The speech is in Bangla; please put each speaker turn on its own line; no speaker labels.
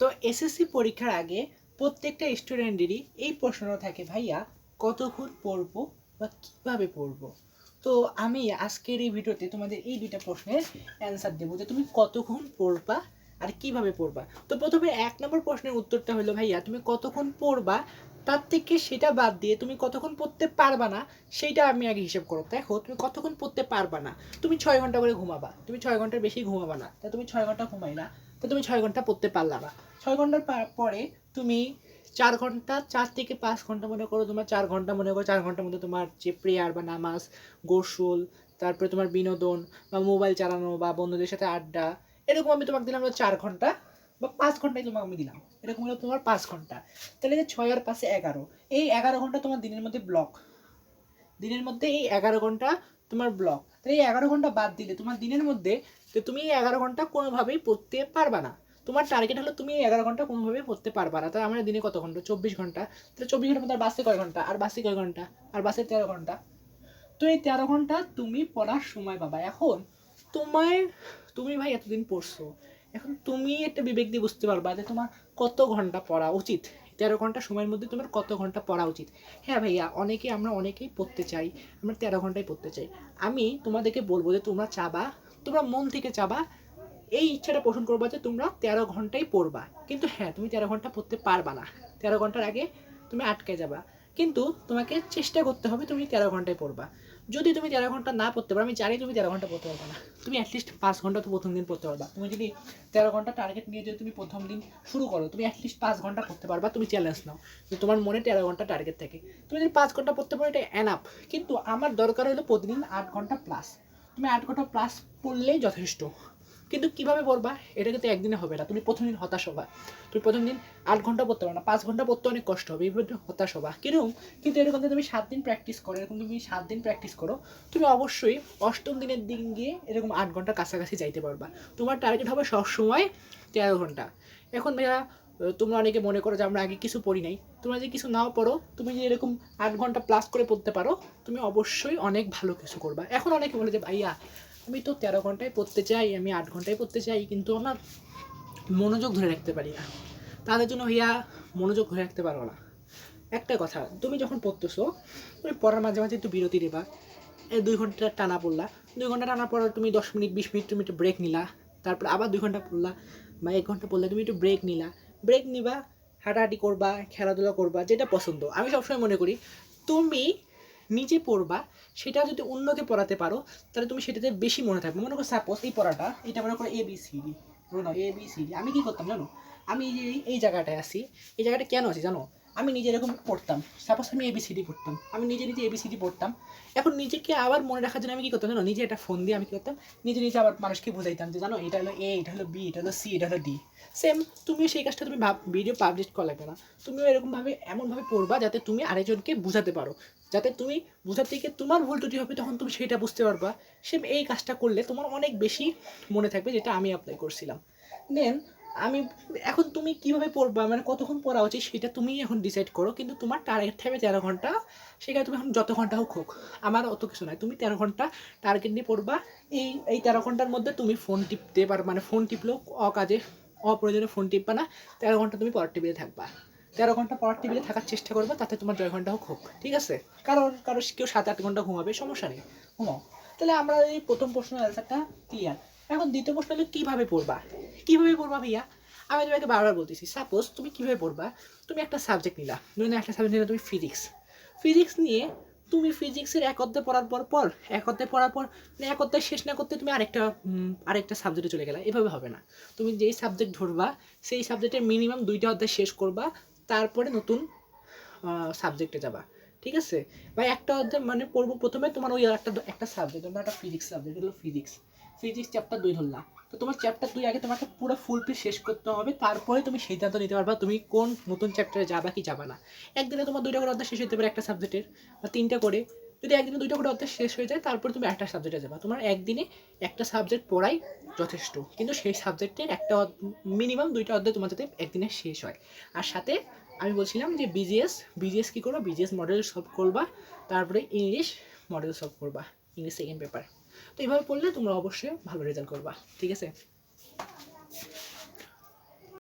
তো এসএসসি পরীক্ষার আগে প্রত্যেকটা স্টুডেন্টেরই এই প্রশ্নটা থাকে, ভাইয়া, কতক্ষণ পড়ব বা কীভাবে পড়ব? তো আমি আজকের এই ভিডিওতে তোমাদের এই দুইটা প্রশ্নের অ্যান্সার দেবো যে তুমি কতক্ষণ পড়বা আর কীভাবে পড়বা। তো প্রথমে এক নম্বর প্রশ্নের উত্তরটা হলো, ভাইয়া, তুমি কতক্ষণ পড়বা? তার থেকে সেটা বাদ দিয়ে তুমি কতক্ষণ পড়তে পারবা না সেইটা আমি আগে হিসেব করো দেখো, তুমি কতক্ষণ পড়তে পারবা না? তুমি ছয় ঘণ্টা করে ঘুমাবা। তুমি ছয় ঘণ্টার বেশি ঘুমাবা না। তা তুমি ছয় ঘণ্টা ঘুমাইলা তো তুমি ছয় ঘণ্টা পড়তে পারলা না। ছয় ঘণ্টার পরে তুমি চার ঘণ্টা, চার থেকে পাঁচ ঘণ্টা মনে করো তোমার চার ঘণ্টা মনে করো, চার ঘণ্টার মধ্যে তোমার যে প্রেয়ার বা নামাজ, গোসল, তারপরে তোমার বিনোদন বা মোবাইল চালানো বা বন্ধুদের সাথে আড্ডা, এরকম আমি তোমাকে দিলাম চার ঘণ্টা বা পাঁচ ঘন্টাই তোমাকে আমি দিলাম। এরকম হলো তোমার পাঁচ ঘণ্টা। তাহলে যে ছয় আর পাঁচে এগারো, এই এগারো ঘণ্টা তোমার দিনের মধ্যে ব্লক দিনের মধ্যে এই এগারো ঘণ্টা তোমার ব্লক তাহলে এই এগারো ঘণ্টা বাদ দিলে তোমার দিনের মধ্যে তো তুমি এই এগারো ঘণ্টা কোনোভাবেই পড়তে পারবা না। তোমার টার্গেট হলো তুমি এগারো ঘণ্টা কোনোভাবেই পড়তে পারবা না। তাহলে আমার দিনে কত ঘণ্টা? চব্বিশ ঘণ্টা। তাহলে চব্বিশ ঘণ্টার মধ্যে আর বাসে কয় ঘণ্টা? আর বাসে কয় ঘণ্টা? আর বাসে তেরো ঘণ্টা। তো এই তেরো ঘণ্টা তুমি পড়ার সময় পাবা। এখন তোমায় তুমি ভাই এতদিন পড়ছো। এখন তুমি একটা বিবেক দিয়ে বুঝতে পারবা যে তোমার কত ঘণ্টা পড়া উচিত? তেরো ঘণ্টা সময়ের মধ্যে তোমার কত ঘণ্টা পড়া উচিত? হ্যাঁ ভাইয়া, অনেকে আমরা অনেকেই পড়তে চাই, আমরা তেরো ঘন্টায় পড়তে চাই। আমি তোমাদেরকে বলব যে তোমরা চাবা, তোমরা মন থেকে চাবা, এই ইচ্ছাটা পোষণ করবা যে তোমরা তেরো ঘন্টাই পড়বা। কিন্তু হ্যাঁ তুমি তেরো ঘণ্টা পড়তে পারবা না। তেরো ঘণ্টার আগে তুমি আটকে যাবা। কিন্তু তোমাকে চেষ্টা করতে হবে তুমি তেরো ঘন্টায় পড়বা। যদি তুমি তেরো ঘণ্টা না পড়তে পারো, আমি জানি তুমি তেরো ঘণ্টা পড়তে পারবে না। তুমি অ্যাটলিস্ট পাঁচ ঘণ্টা তো প্রথম দিন পড়তে পারবা। তুমি যদি তেরো ঘণ্টা টার্গেট নিয়ে যদি তুমি প্রথম দিন শুরু করো, তুমি অ্যাটলিস্ট পাঁচ ঘণ্টা পড়তে পারবা, তুমি চ্যালেঞ্জ নাও যে তোমার মনে তেরো ঘণ্টা টার্গেট থাকে। তুমি যদি পাঁচ ঘণ্টা পড়তে পারো, এটা এনাফ কিন্তু আমার দরকার হলো প্রতিদিন আট ঘণ্টা প্লাস তুমি আট ঘণ্টা প্লাস পড়লেই যথেষ্ট। কিন্তু কীভাবে পড়বা এটা কিন্তু একদিনে হবে না। তুমি প্রথম দিন হতাশ হবা। তুমি প্রথম দিন আট ঘণ্টা পড়তে পারো না। পাঁচ ঘণ্টা পড়তে অনেক কষ্ট হবে। এইভাবে তুমি হতাশ হবা। কীরকম? কিন্তু এরকম তুমি সাত দিন প্র্যাকটিস করো, এরকম তুমি সাত দিন প্র্যাকটিস করো, তুমি অবশ্যই অষ্টম দিনের দিন গিয়ে এরকম আট ঘণ্টার কাছাকাছি যাইতে পারবা। তোমার টার্গেট হবে সবসময় তেরো ঘণ্টা। এখন ভাইয়া তোমরা অনেকে মনে করো যে আমরা আগে কিছু পড়ি নাই। তোমরা যে কিছু নাও পড়ো, তুমি যে এরকম আট ঘণ্টা প্লাস করে পড়তে পারো, তুমি অবশ্যই অনেক ভালো কিছু করবা। এখন অনেকে বলে যে, ভাইয়া আমি তো তেরো ঘন্টায় পড়তে চাই, আমি আট ঘন্টায় পড়তে চাই, কিন্তু আমার মনোযোগ ধরে রাখতে পারি না। তাদের জন্য ভাইয়া মনোযোগ ধরে রাখতে পারো না। একটা কথা, তুমি যখন পড়তেছো, তুমি পড়ার মাঝে মাঝে একটু বিরতি এই দুই ঘণ্টা টানা পড়লা। দুই ঘণ্টা টানা পড়ার তুমি দশ মিনিট, বিশ মিনিট তুমি একটু ব্রেক নিলা। তারপর আবার দুই ঘণ্টা পড়লা বা এক ঘণ্টা পড়লে তুমি একটু ব্রেক নিলা। ব্রেক নিবা, হাঁটাহাঁটি করবা, খেলাধুলা করবা, যেটা পছন্দ। আমি সবসময় মনে করি, তুমি নিজে পড়বা, সেটা যদি অন্যকে পড়াতে পারো, তাহলে তুমি সেটাতে বেশি মনে থাকবে। মনে করো সাপোজ এই পড়াটা, এটা মনে করো A B C D A B C D আমি কি করতাম জানো? আমি যে এই- জায়গাটায় আছি, এই জায়গাটা কেন আছি জানো? আমি নিজে এরকম পড়তাম। সাপোজ আমি এবিসিডি পড়তাম। আমি নিজে নিজে এবিসিডি পড়তাম। এখন নিজেকে আবার মনে রাখার জন্য আমি কী করতাম জানো? নিজে একটা ফোন দিয়ে আমি কী করতাম? নিজে নিজে আবার মানুষকে বোঝাইতাম যে, জানো, এটা হলো এ এটা হলো বি এটা হলো সি এটা হলো ডি সেম তুমিও সেই কাজটা তুমি ভাব ভিডিও পাবলিশ করা লাগবে না। তুমিও এরকমভাবে, এমনভাবে পড়বা যাতে তুমি আরেকজনকে বোঝাতে পারো। যাতে তুমি বোঝাতে গিয়ে তোমার ভুল ত্রুটি হবে, তখন তুমি সেটা বুঝতে পারবা। সেম এই কাজটা করলে তোমার অনেক বেশি মনে থাকবে যেটা আমি অ্যাপ্লাই করছিলাম। দেন আমি এখন তুমি কীভাবে পড়বা মানে কতক্ষণ পড়া উচিত সেটা তুমি এখন ডিসাইড করো, কিন্তু তোমার টার্গেট থাকবে তেরো ঘণ্টা। সেখানে তুমি এখন যত ঘণ্টা হোক হোক, আমার অত কিছু নয় তুমি তেরো ঘণ্টা টার্গেট নিয়ে পড়বা। এই এই তেরো ঘণ্টার মধ্যে তুমি ফোন টিপতে পারো মানে ফোন টিপলেও অকাজে অপ্রয়োজনে ফোন টিপবা না। তেরো ঘণ্টা তুমি পড়ার টেবিলে থাকবা। তেরো ঘণ্টা পড়ার টেবিলে থাকার চেষ্টা করবে, তাতে তোমার দেড় ঘণ্টা হোক হোক, ঠিক আছে? কারণ কারও কেউ সাত আট ঘণ্টা ঘুমাবে, সমস্যা নেই। ঘুমাও। তাহলে আমরা এই প্রথম প্রশ্নের অ্যান্সারটা ক্লিয়ার এখন দ্বিতীয় প্রশ্ন হলো, কীভাবে পড়বা? কীভাবে পড়বা ভাইয়া? আমি তোমাকে বারবার বলতেছি সাপোজ তুমি কীভাবে পড়বা? তুমি একটা সাবজেক্ট নিলা ধরুন একটা সাবজেক্ট নিলে, তুমি ফিজিক্স ফিজিক্স নিয়ে তুমি ফিজিক্সের এক অধ্যায় পড়ার পর পর, এক অধ্যায় পড়ার পর এক অধ্যায় শেষ না করতে তুমি আরেকটা আরেকটা সাবজেক্টে চলে গেলা। এভাবে হবে না। তুমি যেই সাবজেক্ট ধরবা, সেই সাবজেক্টের মিনিমাম দুইটা অধ্যায় শেষ করবা তারপরে নতুন সাবজেক্টে যাবা। ঠিক আছে? বা একটা অধ্যায় মানে পড়ব প্রথমে, তোমার ওই একটা একটা সাবজেক্ট তোমার একটা ফিজিক্স সাবজেক্ট হলো ফিজিক্স ফিজিক্স চ্যাপ্টার দুই ধরলাম তো তোমার চ্যাপ্টার দুই আগে তোমাকে পুরো ফুল পিস শেষ করতে হবে, তারপরে তুমি সিদ্ধান্ত নিতে পারবা তুমি কোন নতুন চ্যাপ্টারে যাবা কি যাবা না। একদিনে তোমার দুইটা করে অধ্যায় শেষ হতে পারে একটা সাবজেক্টের বা তিনটা করে। যদি একদিনে দুইটা করে অধ্যায় শেষ হয়ে যায়, তারপরে তুমি একটা সাবজেক্টে যাবা। তোমার একদিনে একটা সাবজেক্ট পড়াই যথেষ্ট, কিন্তু সেই সাবজেক্টের একটা মিনিমাম দুইটা অধ্যায় তোমার যাতে একদিনে শেষ হয়। আর সাথে আমি বলছিলাম যে বিজিএস বিজিএস কী করবা? বিজিএস মডেল সলভ করবা, তারপরে ইংলিশ মডেল সলভ করবা ইংলিশ সেকেন্ড পেপার তো এইভাবে পড়লে তোমরা অবশ্যই ভালো রেজাল্ট করবা, ঠিক আছে?